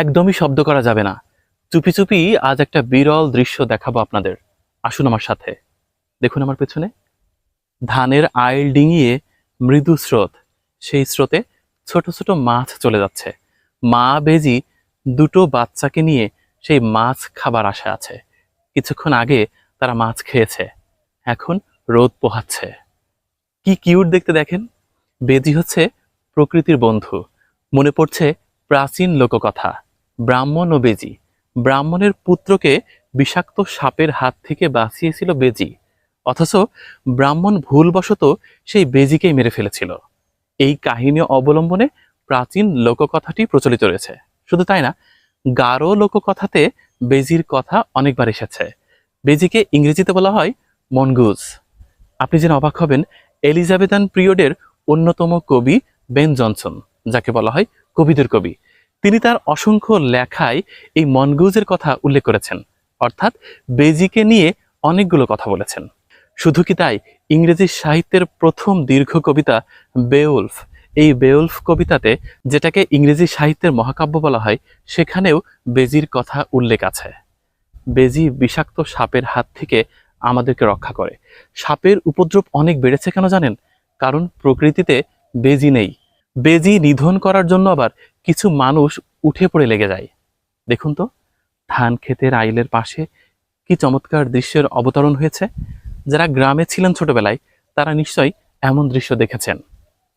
একদমই শব্দ করা যাবে না। চুপি চুপি আজ একটা বিরল দৃশ্য দেখাবো আপনাদের। আসুন আমার সাথে। দেখুন আমার পেছনে। ধানের আইল ডিঙিয়ে মৃদু স্রোত। সেই স্রোতে ছোট ছোট মাছ চলে যাচ্ছে। মা বেজি দুটো বাচ্চাকে নিয়ে সেই মাছ খাবার আশা আছে। কিছুক্ষণ আগে তারা মাছ খেয়েছে। এখন রোদ পোহাচ্ছে। কি কিউট দেখতে দেখেন? বেজি হচ্ছে প্রকৃতির বন্ধু। মনে পড়ছে প্রাচীন লোককথা। ব্রাহ্মণ ও বেজি। ব্রাহ্মণের পুত্রকে বিষাক্ত সাপের হাত থেকে বাঁচিয়েছিল বেজি। অথচ ব্রাহ্মণ ভুলবশত সেই বেজিকেই মেরে ফেলেছিল। এই কাহিনী অবলম্বনে প্রাচীন লোককথাটি প্রচলিত রয়েছে। শুধু তাই না, গারো লোককথাতে বেজির কথা অনেকবার এসেছে। বেজিকে ইংরেজিতে বলা হয় মনগুজ। আপনি যেন অবাক হবেন, এলিজাবেথান পিরিয়ডের অন্যতম কবি বেন জনসন, যাকে বলা হয় কবিদের কবি। তিনি তার অসংখ্য লেখায় এই মনগুজের কথা উল্লেখ করেছেন, অর্থাৎ বেজিকে নিয়ে অনেকগুলো কথা বলেছেন। শুধু কি তাই, ইংরেজি সাহিত্যের প্রথম দীর্ঘ কবিতা বেউলফ এই বেউলফ কবিতাতে যেটাকে ইংরেজি সাহিত্যের মহাকাব্য বলা হয়, সেখানেও বেজির কথা উল্লেখ আছে। বেজি বিষাক্ত সাপের হাত থেকে আমাদেরকে রক্ষা করে। সাপের উপদ্রব অনেক বেড়েছে কেন জানেন? কারণ প্রকৃতিতে বেজি নেই। বেজি নিধন করার জন্য আবার কিছু মানুষ উঠে পড়ে লেগে যায়। দেখুন তো, ধান ক্ষেতের আইলের পাশে কি চমৎকার দৃশ্যের অবতরণ হয়েছে। যারা গ্রামে ছিলেন ছোটবেলায়, তারা নিশ্চয়ই এমন দৃশ্য দেখেছেন।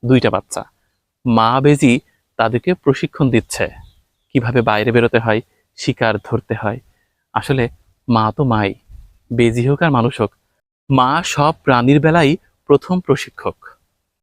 দুইটা বাচ্চা, মা বেজি তাদেরকে প্রশিক্ষণ দিচ্ছে, কীভাবে বাইরে বেরোতে হয়, শিকার ধরতে হয়। আসলে মা তো মাই, বেজি হোক আর মানুষ হোক, মা সব প্রাণীর বেলাই প্রথম প্রশিক্ষক।